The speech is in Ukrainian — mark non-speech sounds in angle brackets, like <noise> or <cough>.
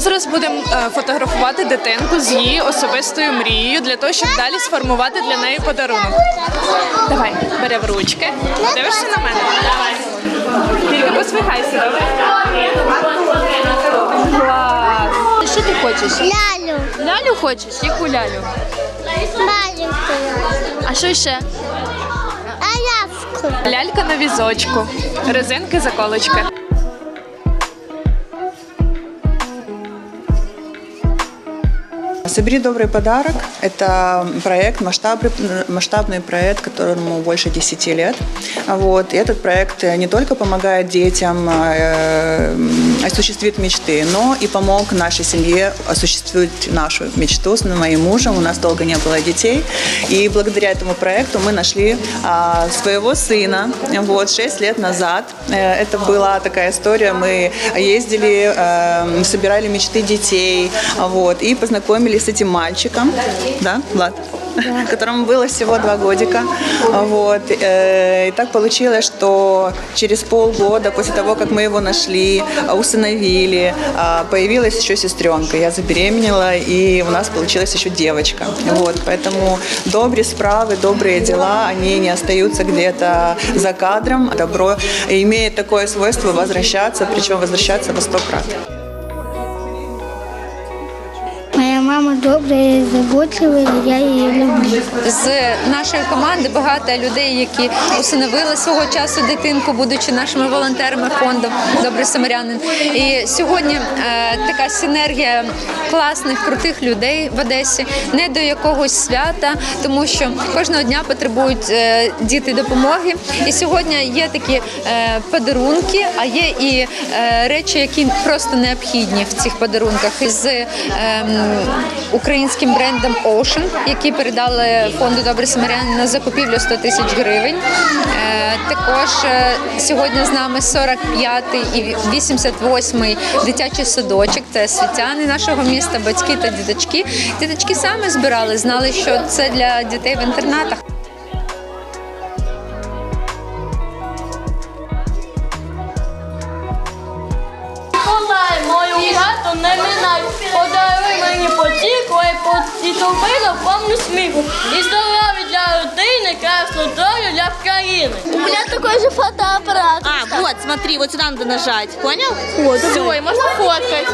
зараз будемо е, фотографувати дитинку з її особистою мрією для того, щоб далі сформувати для неї подарунок. Давай, бери в ручки. Дивишся на мене? Давай. Тільки посміхайся, добре? Клас. Що ти хочеш? Лялю. Лялю хочеш? Яку лялю? Маленькую. А що ще? Аляску. Лялька на візочку. Резинки заколочки. Собери добрый подарок. Это проект, масштабный, масштабный проект, которому больше 10 лет. Вот. И этот проект не только помогает детям э, осуществить мечты, но и помог нашей семье осуществить нашу мечту с моим мужем. У нас долго не было детей. И благодаря этому проекту мы нашли а, своего сына вот, 6 лет назад. Э, Это была такая история. Мы ездили, э, собирали мечты детей вот, и познакомились с этим мальчиком. Да, Влад? <laughs> которому было всего два годика. Вот. э, И так получилось, что через полгода после того, как мы его нашли, а, усыновили, а, появилась еще сестренка. Я забеременела, и у нас получилась еще девочка. Вот. Поэтому добрые справы, добрые дела, они не остаются где-то за кадром. Добро имеет такое свойство возвращаться, причем возвращаться во сто крат. Мама добрая и заботливая, и я ее люблю. З нашої команди багато людей, які усиновили свого часу дитинку, будучи нашими волонтерами фонду Добрий самарянин. І сьогодні е, така синергія класних, крутих людей в Одесі, не до якогось свята, тому що кожного дня потребують е, діти допомоги. І сьогодні є такі е, подарунки, а є і е, речі, які просто необхідні в цих подарунках. З ем, українським брендом Ocean, які передали фонду Добрий Самарян на закупівлю 100 тисяч гривень. Е, Також е, сьогодні з нами 45-й і 88-й дитячий садочок. Це світяни нашого міста, батьки та діточки. Діточки самі збирали, знали, що це для дітей в інтернатах. Потітовину повну сміху. І здоров'я для родини, красну долю для країни. У мене такой же фотоапарат. А, вот, смотри, вот сюда надо нажать. Понял? Вот, Все, и можно фоткать.